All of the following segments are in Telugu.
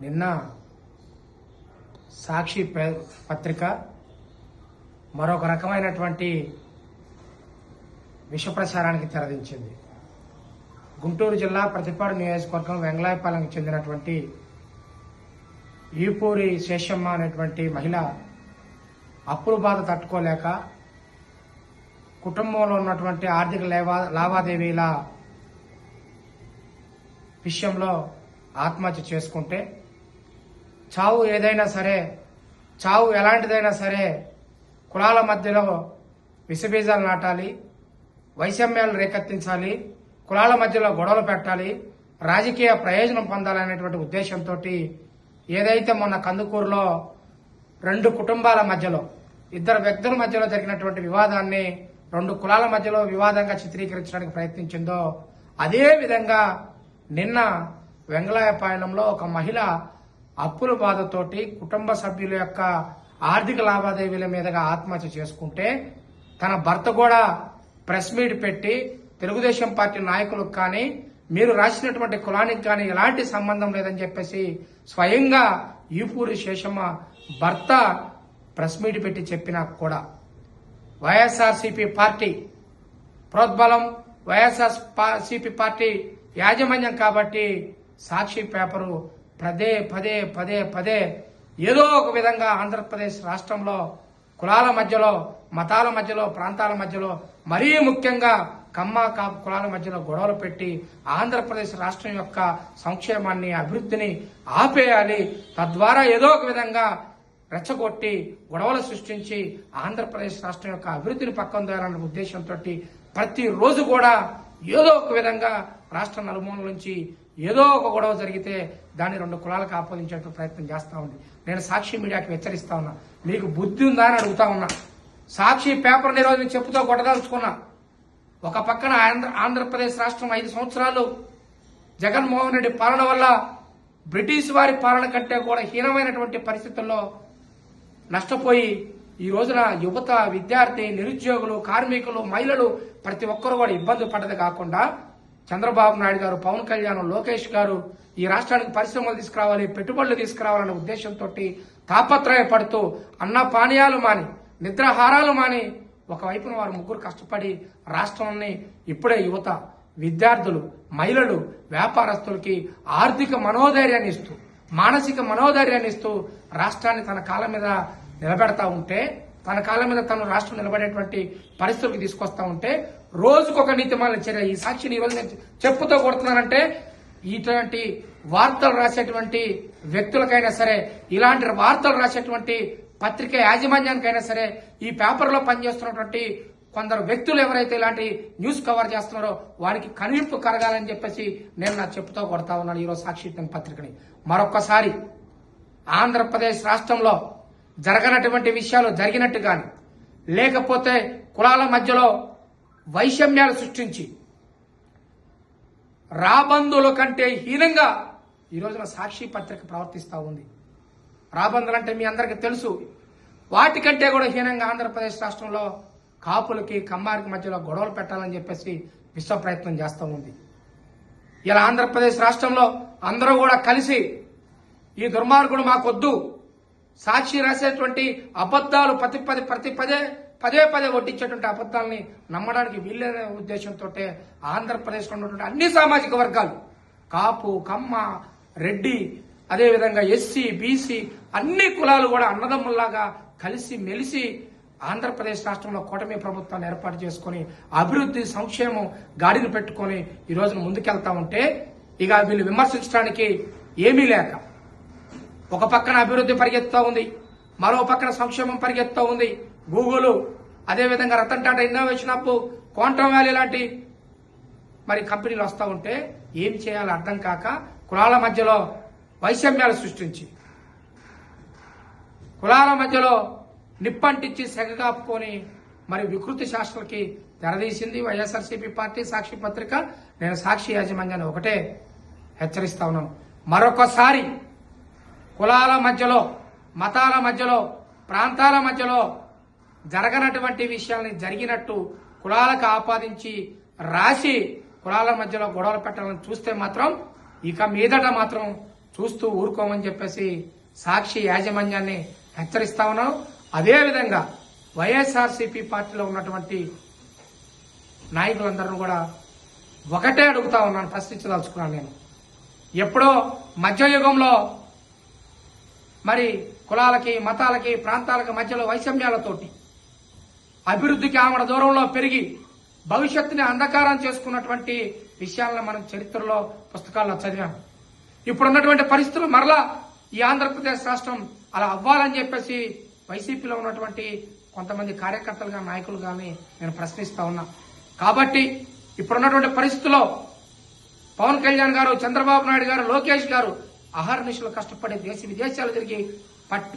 నిన్న సాక్షి పత్రిక మరొక రకమైనటువంటి విష ప్రసారానికి తెరదించింది. గుంటూరు జిల్లా ప్రతిపాడు నియోజకవర్గం వెంగళాయపాలెంకి చెందినటువంటి ఈపూరి శేషమ్మ అనేటువంటి మహిళ అప్పుల బాధ తట్టుకోలేక కుటుంబంలో ఉన్నటువంటి ఆర్థిక లేవా లావాదేవీల విషయంలో ఆత్మహత్య చేసుకుంటే చావు ఏదైనా సరే చావు ఎలాంటిదైనా సరే కులాల మధ్యలో విషబీజాలు నాటాలి వైషమ్యాలు రేకెత్తించాలి కులాల మధ్యలో గొడవలు పెట్టాలి రాజకీయ ప్రయోజనం పొందాలనేటువంటి ఉద్దేశంతో ఏదైతే మొన్న కందుకూరులో రెండు కుటుంబాల మధ్యలో ఇద్దరు వ్యక్తుల మధ్యలో జరిగినటువంటి వివాదాన్ని రెండు కులాల మధ్యలో వివాదంగా చిత్రీకరించడానికి ప్రయత్నించిందో అదే విధంగా నిన్న వెంగళాయపాయనంలో ఒక మహిళ అప్పుల బాధతోటి కుటుంబ సభ్యుల యొక్క ఆర్థిక లావాదేవీల మీదుగా ఆత్మహత్య చేసుకుంటే తన భర్త కూడా ప్రెస్ మీట్ పెట్టి తెలుగుదేశం పార్టీ నాయకులకు కానీ మీరు రాసినటువంటి కులానికి కానీ ఎలాంటి సంబంధం లేదని చెప్పేసి స్వయంగా ఈపూరి శేషమ్మ భర్త ప్రెస్ మీట్ పెట్టి చెప్పినా కూడా. వైఎస్ఆర్సీపీ పార్టీ ప్రోద్బలం వైఎస్ఆర్ సిపి పార్టీ యాజమాన్యం కాబట్టి సాక్షి పేపరు పదే పదే పదే పదే ఏదో ఒక విధంగా ఆంధ్రప్రదేశ్ రాష్ట్రంలో కులాల మధ్యలో మతాల మధ్యలో ప్రాంతాల మధ్యలో మరీ ముఖ్యంగా కమ్మ కాపు కులాల మధ్యలో గొడవలు పెట్టి ఆంధ్రప్రదేశ్ రాష్ట్రం యొక్క సంక్షేమాన్ని అభివృద్ధిని ఆపేయాలి. తద్వారా ఏదో ఒక విధంగా రెచ్చగొట్టి గొడవలు సృష్టించి ఆంధ్రప్రదేశ్ రాష్ట్రం యొక్క అభివృద్ధిని పక్కన తోయాలన్న ఉద్దేశంతో ప్రతిరోజు కూడా ఏదో ఒక విధంగా రాష్ట్ర నలుమూల నుంచి ఏదో ఒక గొడవ జరిగితే దాన్ని రెండు కులాలకు ఆపాదించే ప్రయత్నం చేస్తా ఉంది. నేను సాక్షి మీడియాకి హెచ్చరిస్తా ఉన్నా. మీకు బుద్ధి ఉందా అని అడుగుతా ఉన్నా. సాక్షి పేపర్ ఈరోజు నేను చెప్పుతో కొట్టదలుచుకున్నా. ఒక పక్కన ఆంధ్ర ఆంధ్రప్రదేశ్ రాష్ట్రం ఐదు సంవత్సరాలు జగన్మోహన్ రెడ్డి పాలన వల్ల బ్రిటిష్ వారి పాలన కంటే కూడా హీనమైనటువంటి పరిస్థితుల్లో నష్టపోయి ఈ రోజున యువత విద్యార్థి నిరుద్యోగులు కార్మికులు మహిళలు ప్రతి ఒక్కరు కూడా ఇబ్బంది పడ్డది కాకుండా చంద్రబాబు నాయుడు గారు పవన్ కళ్యాణ్ లోకేష్ గారు ఈ రాష్ట్రానికి పరిశ్రమలు తీసుకురావాలి పెట్టుబడులు తీసుకురావాలనే ఉద్దేశంతో తాపత్రయపడుతూ అన్న పానీయాలు మాని నిద్రాహారాలు మాని ఒకవైపున వారు ముగ్గురు కష్టపడి రాష్ట్రాన్ని ఇప్పుడే యువత విద్యార్థులు మహిళలు వ్యాపారస్తులకి ఆర్థిక మనోధైర్యాన్ని ఇస్తూ మానసిక మనోధైర్యాన్ని ఇస్తూ రాష్ట్రాన్ని తన కాళ్ళ మీద నిలబెడతా ఉంటే తన కాలం మీద తను రాష్ట్రం నిలబడేటువంటి పరిస్థితులకు తీసుకొస్తా ఉంటే రోజుకొక నీతిమాలిన చర్య ఈ సాక్షిని ఈ నేను చెప్పుతో కొడుతున్నానంటే ఇటువంటి వార్తలు రాసేటువంటి వ్యక్తులకైనా సరే ఇలాంటి వార్తలు రాసేటువంటి పత్రిక యాజమాన్యానికైనా సరే ఈ పేపర్లో పనిచేస్తున్నటువంటి కొందరు వ్యక్తులు ఎవరైతే ఇలాంటి న్యూస్ కవర్ చేస్తున్నారో వారికి కనింపు కరగాలని చెప్పేసి నేను నా చెప్పుతో కొడతా ఉన్నాను ఈరోజు సాక్షి పత్రికని. మరొక్కసారి ఆంధ్రప్రదేశ్ రాష్ట్రంలో జరగనటువంటి విషయాలు జరిగినట్టు కానీ లేకపోతే కులాల మధ్యలో వైషమ్యాలు సృష్టించి రాబందుల కంటే హీనంగా ఈ రోజున సాక్షి పత్రిక ప్రవర్తిస్తూ ఉంది. రాబందులు అంటే మీ అందరికీ తెలుసు. వాటికంటే కూడా హీనంగా ఆంధ్రప్రదేశ్ రాష్ట్రంలో కాపులకి కమ్మారికి మధ్యలో గొడవలు పెట్టాలని చెప్పేసి విశ్వ ప్రయత్నం చేస్తూ ఉంది. ఇలా ఆంధ్రప్రదేశ్ రాష్ట్రంలో అందరూ కూడా కలిసి ఈ దుర్మార్గుడు మాకొద్దు. సాక్షి రాసేటువంటి అబద్ధాలు ప్రతి పది ప్రతి పదే పదే పదే వడ్డించేటువంటి అబద్ధాలని నమ్మడానికి వీళ్ళనే ఉద్దేశంతో ఆంధ్రప్రదేశ్లో ఉన్నటువంటి అన్ని సామాజిక వర్గాలు కాపు కమ్మ రెడ్డి అదేవిధంగా ఎస్సీ బీసీ అన్ని కులాలు కూడా అన్నదమ్ముల్లాగా కలిసి మెలిసి ఆంధ్రప్రదేశ్ రాష్ట్రంలో కూటమి ప్రభుత్వాన్ని ఏర్పాటు చేసుకుని అభివృద్ధి సంక్షేమం గాడిని పెట్టుకొని ఈ రోజున ముందుకెళ్తా ఉంటే ఇక వీళ్ళు విమర్శించడానికి ఏమీ లేక ఒక పక్కన అభివృద్ధి పరిగెత్తుతూ ఉంది. మరో పక్కన సంక్షేమం పరిగెత్తుతూ ఉంది. గూగుల్ అదేవిధంగా Ratan Tata innovation up quantum valley లాంటి మరి కంపెనీలు వస్తూ ఉంటే ఏం చేయాలో అర్థం కాక కులాల మధ్యలో వైషమ్యాలు సృష్టించి కులాల మధ్యలో నిప్పంటించి సెగగాపుకొని మరి వికృతి శాస్త్రకి తెరదీసింది వైఎస్ఆర్సీపీ పార్టీ సాక్షి పత్రిక. నేను సాక్షి యాజమాన్యాన్ని ఒకటే హెచ్చరిస్తా ఉన్నాను. మరొకసారి కులాల మధ్యలో మతాల మధ్యలో ప్రాంతాల మధ్యలో జరగనటువంటి విషయాల్ని జరిగినట్టు కులాలకు ఆపాదించి రాసి కులాల మధ్యలో గొడవలు పెట్టాలని చూస్తే మాత్రం ఇక మీదట మాత్రం చూస్తూ ఊరుకోమని చెప్పేసి సాక్షి యాజమాన్యాన్ని హెచ్చరిస్తా ఉన్నాం. అదేవిధంగా వైఎస్ఆర్సీపీ పార్టీలో ఉన్నటువంటి నాయకులందరూ కూడా ఒకటే అడుగుతా ఉన్నాను ప్రశ్నించదలుచుకున్నాను నేను. ఎప్పుడో మధ్యయుగంలో మరి కులాలకి మతాలకి ప్రాంతాలకి మధ్యలో వైషమ్యాలతోటి అభివృద్ధికి ఆమడ దూరంలో పెరిగి భవిష్యత్తుని అంధకారం చేసుకున్నటువంటి విషయాలను మనం చరిత్రలో పుస్తకాల్లో చదివాం. ఇప్పుడున్నటువంటి పరిస్థితులు మరలా ఈ ఆంధ్రప్రదేశ్ రాష్ట్రం అలా అవ్వాలని చెప్పేసి వైసీపీలో ఉన్నటువంటి కొంతమంది కార్యకర్తలుగా నాయకులు కానీ నేను ప్రశ్నిస్తా ఉన్నా. కాబట్టి ఇప్పుడున్నటువంటి పరిస్థితుల్లో పవన్ కళ్యాణ్ గారు చంద్రబాబు నాయుడు గారు లోకేష్ గారు అహర్నిశలు కష్టపడి దేశ విదేశాలు తిరిగి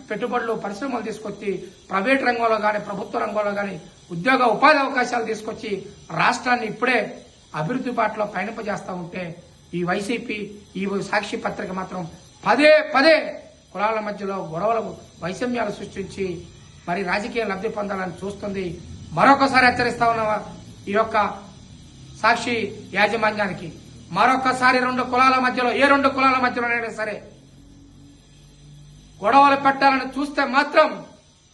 పెట్టుబడులు పరిశ్రమలు తీసుకొచ్చి ప్రైవేట్ రంగంలో కానీ ప్రభుత్వ రంగంలో కానీ ఉద్యోగ ఉపాధి అవకాశాలు తీసుకొచ్చి రాష్ట్రాన్ని ఇప్పుడే అభివృద్ధి బాటలో పయనింపజేస్తా ఉంటే ఈ వైసీపీ ఈ సాక్షి పత్రిక మాత్రం పదే పదే కులాల మధ్యలో గొడవలు వైషమ్యాలు సృష్టించి మరి రాజకీయ లబ్ధి పొందాలని చూస్తుంది. మరొకసారి హెచ్చరిస్తా ఉన్న ఈ యొక్క సాక్షి యాజమాన్యానికి. మరొకసారి రెండు కులాల మధ్యలో ఏ రెండు కులాల మధ్యలోనైనా సరే గొడవలు పెట్టాలని చూస్తే మాత్రం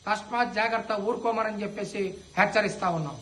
తస్మాత్ జాగ్రత్త ఊరుకోమని చెప్పేసి హెచ్చరిస్తా ఉన్నాం.